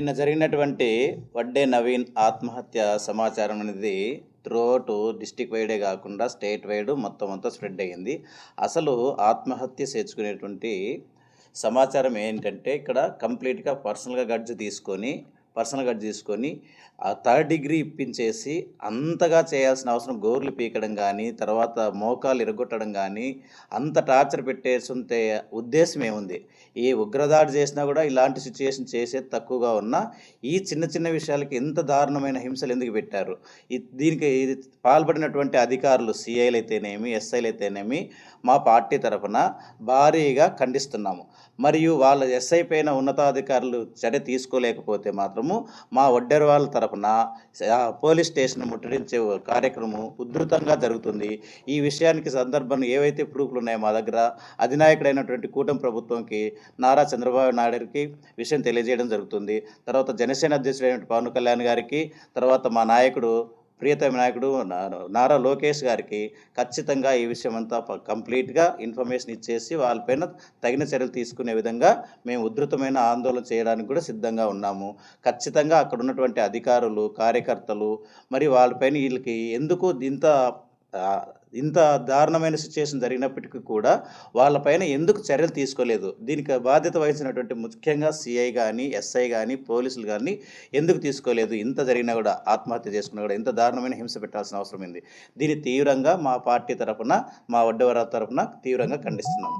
నిన్న జరిగినటువంటి వడ్డే నవీన్ ఆత్మహత్య సమాచారం అనేది త్రూఅవుట్ డిస్టిక్ వైడే కాకుండా స్టేట్ వైడ్ మొత్తం అంతా స్ప్రెడ్ అయ్యింది. అసలు ఆత్మహత్య చేర్చుకునేటువంటి సమాచారం ఏంటంటే ఇక్కడ కంప్లీట్గా పర్సనల్గా గడ్జ్ తీసుకొని పర్సనల్ గడ్జ్ తీసుకొని ఆ థర్డ్ డిగ్రీ ఇప్పించేసి అంతగా చేయాల్సిన అవసరం గోర్లు పీకడం కానీ తర్వాత మోకాలు ఇరగొట్టడం కానీ అంత టార్చర్ పెట్టేసుంటే ఉద్దేశం ఏముంది? ఏ ఉగ్రదాడి చేసినా కూడా ఇలాంటి సిచ్యుయేషన్ చేసేది తక్కువగా ఉన్నా ఈ చిన్న చిన్న విషయాలకి ఎంత దారుణమైన హింసలు ఎందుకు పెట్టారు? దీనికి ఇది పాల్పడినటువంటి అధికారులు సిఐలు అయితేనేమి ఎస్ఐలు అయితేనేమి మా పార్టీ తరఫున భారీగా ఖండిస్తున్నాము. మరియు వాళ్ళ ఎస్ఐ పైన ఉన్నతాధికారులు చర్య తీసుకోలేకపోతే మాత్రం మాత్రము మా ఒడ్డెర వాళ్ళ తరఫున పోలీస్ స్టేషన్ ముట్టడించే కార్యక్రమం ఉధృతంగా జరుగుతుంది. ఈ విషయానికి సందర్భం ఏవైతే ప్రూఫ్లు ఉన్నాయో మా దగ్గర అధినాయకుడైనటువంటి కూటమి ప్రభుత్వంకి నారా చంద్రబాబు నాయుడుకి విషయం తెలియజేయడం జరుగుతుంది. తర్వాత జనసేన అధ్యక్షుడైన పవన్ కళ్యాణ్ గారికి తర్వాత మా నాయకుడు ప్రియతమ నాయకుడు నారా లోకేష్ గారికి ఖచ్చితంగా ఈ విషయం అంతా కంప్లీట్గా ఇన్ఫర్మేషన్ ఇచ్చేసి వాళ్ళపైన తగిన చర్యలు తీసుకునే విధంగా మేము ఉధృతమైన ఆందోళన చేయడానికి కూడా సిద్ధంగా ఉన్నాము. ఖచ్చితంగా అక్కడ ఉన్నటువంటి అధికారులు కార్యకర్తలు మరి వాళ్ళపైన వీళ్ళకి ఎందుకు ఇంత ఇంత దారుణమైన సిచ్యువేషన్ జరిగినప్పటికీ కూడా వాళ్ళపైన ఎందుకు చర్యలు తీసుకోలేదు? దీనికి బాధ్యత వహించినటువంటి ముఖ్యంగా సిఐ కానీ ఎస్ఐ కానీ పోలీసులు కానీ ఎందుకు తీసుకోలేదు? ఇంత జరిగినా కూడా ఆత్మహత్య చేసుకున్నా కూడా ఇంత దారుణమైన హింస పెట్టాల్సిన అవసరం ఉంది దీన్ని తీవ్రంగా మా పార్టీ తరఫున మా వడ్డవర తరఫున తీవ్రంగా ఖండిస్తున్నాము.